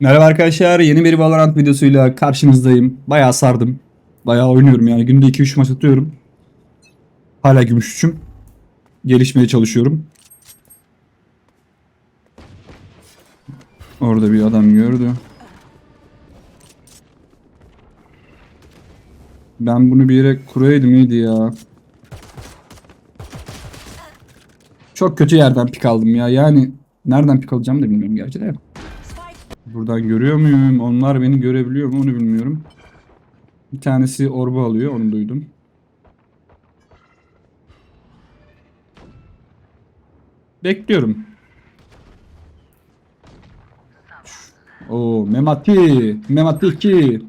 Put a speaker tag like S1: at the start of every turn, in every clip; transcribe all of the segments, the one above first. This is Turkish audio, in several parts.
S1: Merhaba arkadaşlar, yeni bir Valorant videosuyla karşınızdayım. Bayağı sardım. Bayağı oynuyorum yani. Günde 2-3 maç atıyorum. Hala gümüş üçüm. Gelişmeye çalışıyorum. Orada bir adam gördü. Ben bunu bir yere kuraydım iyiydi ya. Çok kötü yerden pik aldım ya. Yani nereden pik alacağımı da bilmiyorum gerçi de. Buradan görüyor muyum? Onlar beni görebiliyor mu onu bilmiyorum. Bir tanesi orba alıyor onu duydum. Bekliyorum. Oo Memati. Memati 2. Bir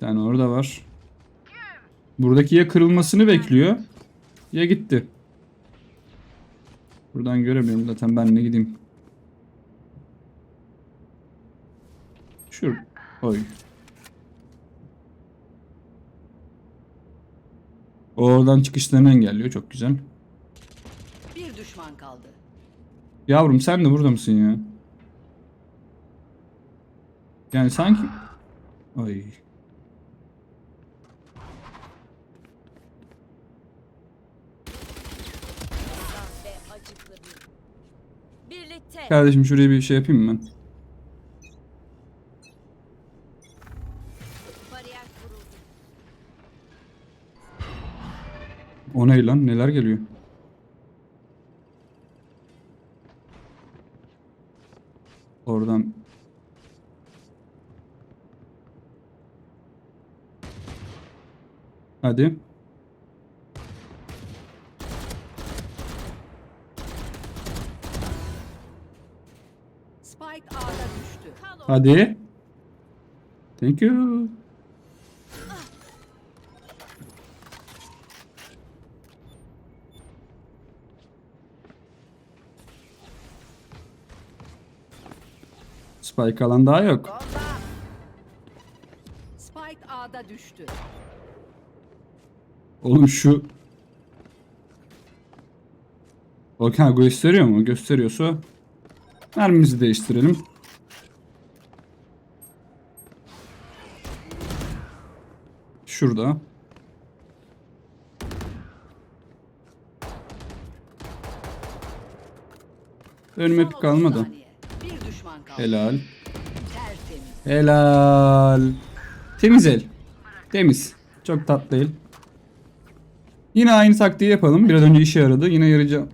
S1: tane orada var. Buradaki ya kırılmasını bekliyor ya gitti. Buradan göremiyorum zaten ben ne gideyim. Şur. Oy. Oradan çıkışlarını engelliyor. Çok güzel.
S2: Bir düşman kaldı.
S1: Yavrum sen de burada mısın ya? Yani sanki... Ay. Kardeşim şuraya bir şey yapayım mı ben? O ne lan? Neler geliyor? Oradan Hadi.
S2: Spike A'da düştü.
S1: Hadi. Thank you. Spike alan daha yok.
S2: Spike A'da düştü.
S1: Oğlum şu Volkan gösteriyor mu? Gösteriyorsa mermimizi değiştirelim. Şurada. Önüme pik
S2: 30
S1: kalmadı.
S2: saniye. Bir düşman kaldı.
S1: Helal. Helal. Temiz el. Temiz. Çok tatlı el. Yine aynı taktiği yapalım. Biraz önce işe yaradı. Yine yarayacak.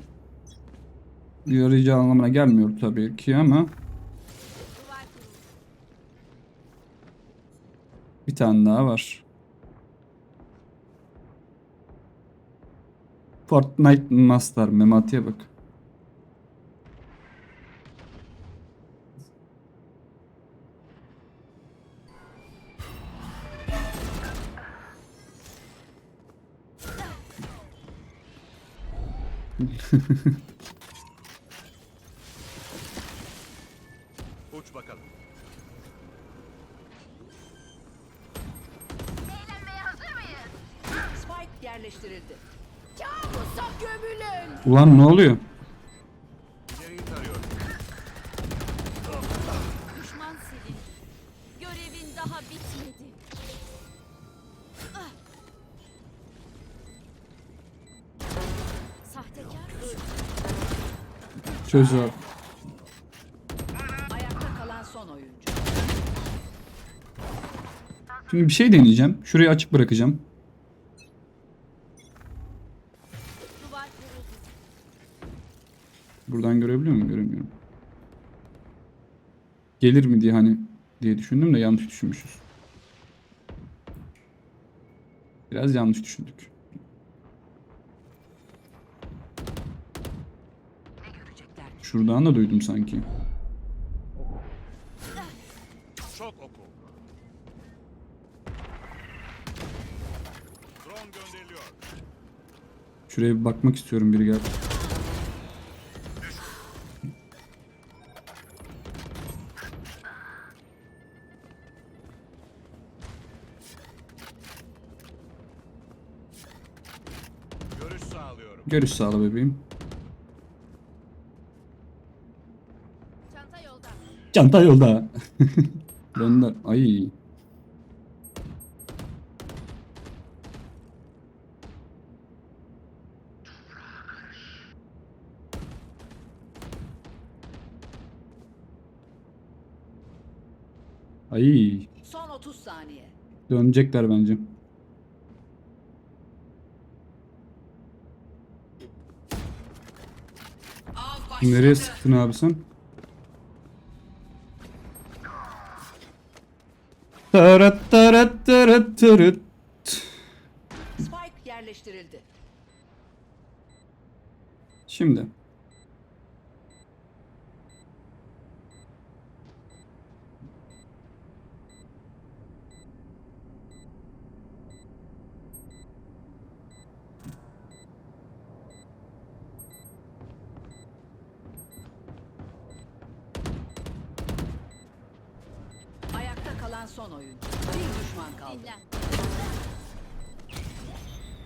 S1: Yarayacağı anlamına gelmiyor tabii ki ama bir tane daha var. Fortnite Master Memati'ye bak.
S3: Uç bakalım.
S2: Spike yerleştirildi.
S4: Kabusa gömülün.
S1: Ulan ne oluyor? Çöz abi.
S2: Ayakta kalan son oyuncu.
S1: Şimdi bir şey deneyeceğim. Şurayı açık bırakacağım.
S4: Duvar kuruldu.
S1: Buradan görebiliyor muyum? Göremiyorum. Gelir mi diye hani diye düşündüm de yanlış düşünmüşüz. Biraz yanlış düşündük. Şuradan da duydum sanki.
S3: Çok oku. Drone gönderiliyor.
S1: Şuraya bir bakmak istiyorum biri gel.
S3: Görüş sağlıyorum.
S1: Görüş sağla bebeğim.
S4: Çanta yolda.
S1: Döndü. Ay. Ay.
S2: Son 30 saniye.
S1: Dönecekler bence. Nereye sıktın abi sen? Tırıt tırıt tırıt tırıt.
S2: Spike yerleştirildi.
S1: Şimdi.
S2: Ayakta kalan son oyuncu. Bir düşman kaldı.
S4: Dinlen.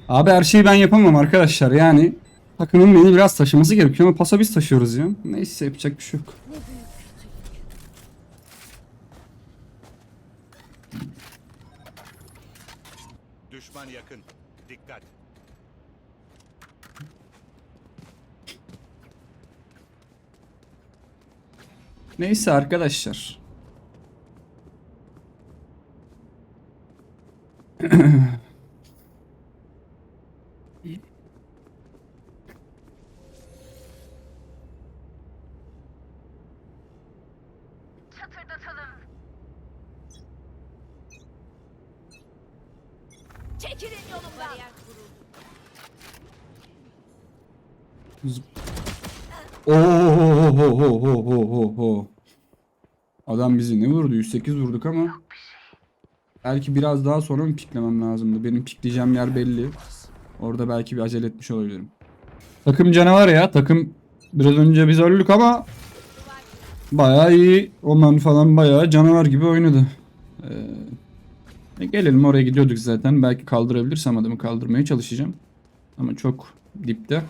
S1: Abi her şeyi ben yapamam arkadaşlar yani. Takımın beni biraz taşıması gerekiyor ama pasa biz taşıyoruz ya. Neyse yapacak bir şey yok.
S3: Düşman yakın. Dikkat.
S1: Neyse arkadaşlar. Ohohohohohohoho. Adam bizi ne vurdu? 108 vurduk ama. Belki biraz daha sonra mı piklemem lazımdı? Benim pikleyeceğim yer belli. Orada belki bir acele etmiş olabilirim. Takım canavar ya. Takım biraz önce biz öldük ama bayağı iyi. Onlar falan bayağı canavar gibi oynadı. Ee, e, gelelim oraya gidiyorduk zaten. Belki kaldırabilirsem adamı kaldırmaya çalışacağım. Ama çok dipte.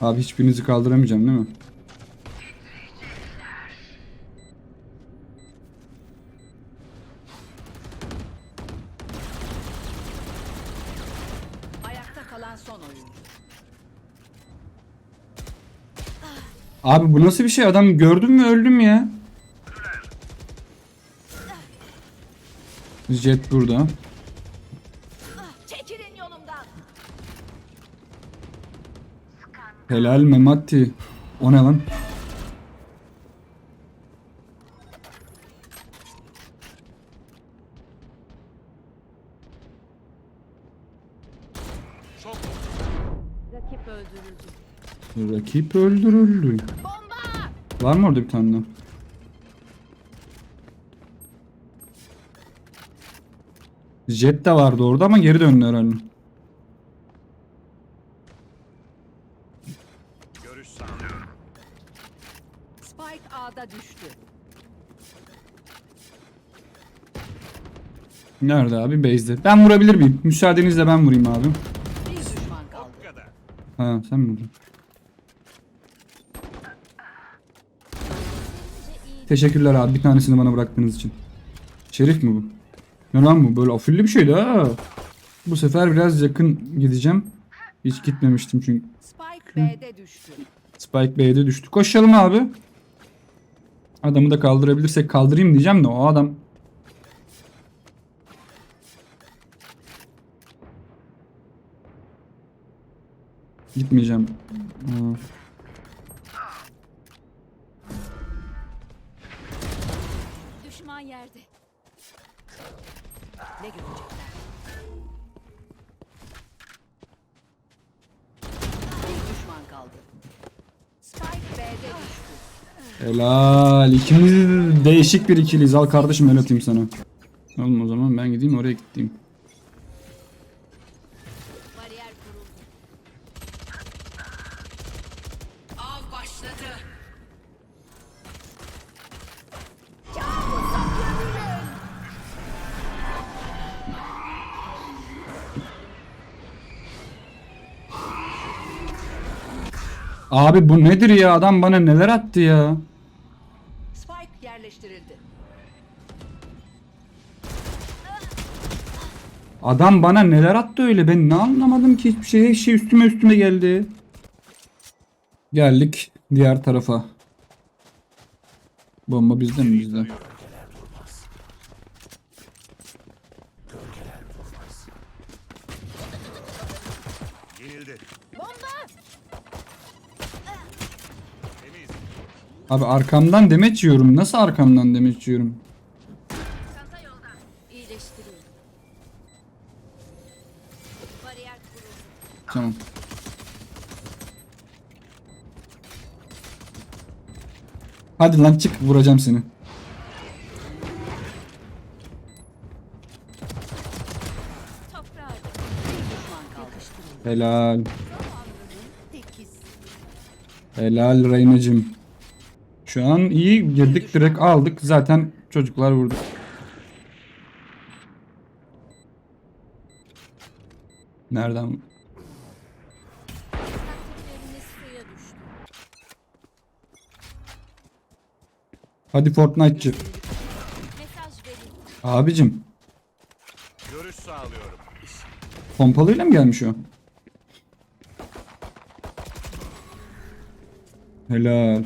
S1: Abi hiçbirinizi kaldıramayacağım değil mi?
S2: Ayakta kalan son oyuncu.
S1: Abi bu nasıl bir şey? Adam gördüm mü öldüm ya. Jet burada.
S4: Çekilin yolumdan.
S1: Helal Memati. O ne lan?
S3: Çok oku.
S4: Rakip öldürüldü.
S1: Rakip öldürüldü.
S4: Bomba!
S1: Var mı orada bir tane daha? Jet de vardı orada ama geri döndü herhalde.
S3: Görüş sağlıyorum.
S2: Spike A'da düştü.
S1: Nerede abi? Base'de. Ben vurabilir miyim? Müsaadenizle ben vurayım abi.
S2: Bir düşman kaldı.
S3: Bu kadar.
S1: Ha sen mi vurdun? Teşekkürler abi bir tanesini bana bıraktığınız için. Şerif mi bu? Ne lan bu? Böyle afilli bir şeydi ha. Bu sefer biraz yakın gideceğim. Hiç gitmemiştim çünkü.
S2: Spike B'de düştü.
S1: Spike B'de düştü. Koşalım abi. Adamı da kaldırabilirsek kaldırayım diyeceğim de o adam. Gitmeyeceğim. Aa.
S4: Yerde.
S2: Ne görecekler? Bir düşman kaldı. Spike B'de düştü.
S1: Helal. İkimiz de değişik bir ikiliyiz. Al kardeşim el atayım sana. Oğlum o zaman ben gideyim oraya gideyim. Abi bu nedir ya? Adam bana neler attı ya?
S2: Spike yerleştirildi.
S1: Adam bana neler attı öyle? Ben ne anlamadım ki hiçbir şey. Her şey üstüme üstüme geldi. Geldik diğer tarafa. Bomba bizde mi bizde?
S3: Yenildi. Temiz.
S1: Abi arkamdan demeç yiyorum. Nasıl arkamdan demeç yiyorum?
S4: Çanta yolda. İyileştiriyorum. Bariyer kuruldu.
S1: Tamam. Hadi lan çık vuracağım seni.
S4: Toprağa
S2: Bir düşman kaldı.
S1: Helal.
S4: tekiz.
S1: Helal Reyna'cım. Şu an iyi girdik direkt aldık. Zaten çocuklar vurdu. Nereden?
S4: Taktikleriniz suya düştü.
S1: Hadi Fortnite'cı.
S4: Mesaj verin.
S1: Abicim.
S3: Görüş sağlıyorum.
S1: Pompalıyla mı gelmiş o? Helal.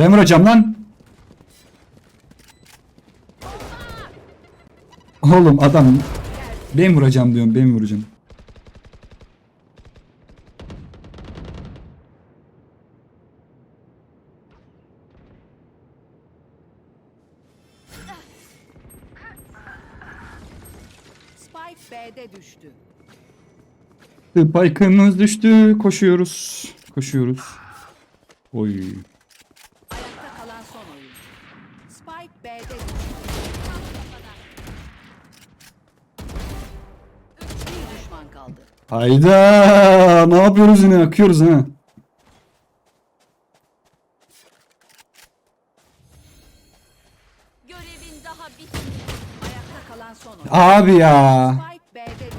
S1: Ben vuracağım lan. Oğlum adam ben vuracağım diyorum ben vuracağım.
S2: Spike B'de düştü.
S1: Spike'ımız düştü. Koşuyoruz. Koşuyoruz. Oy.
S2: Kalan son oyun. Spike B'de. Bir düşman kaldı.
S1: Hayda. Ne yapıyoruz yine? Akıyoruz ha.
S4: Görevin daha bitmedi.
S2: Ayakta kalan son oyun.
S1: Abi ya.
S2: Spike B'de düştü.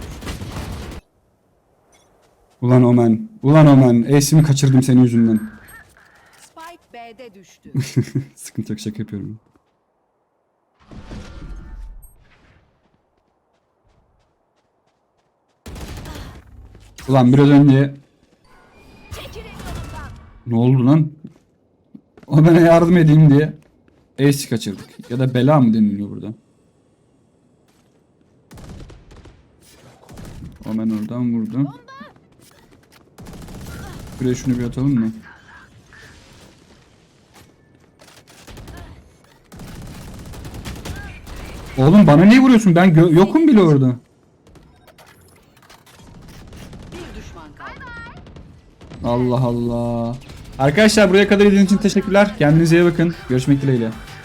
S1: Ulan Omen. Ulan Omen. Ace'imi kaçırdım senin yüzünden.
S2: B'de düştü.
S1: Sıkıntı yok şaka yapıyorum. Ulan biraz önce ne oldu lan? O bana yardım edeyim diye Ace kaçırdık. Ya da bela mı deniliyor burada? Omen oradan vurdu. Şuraya şunu bir atalım mı? Oğlum bana niye vuruyorsun? Ben gö- yokum bile orada.
S2: Bir düşman kaldı.
S1: Allah Allah. Arkadaşlar buraya kadar izlediğiniz için teşekkürler. Kendinize iyi bakın. Görüşmek dileğiyle.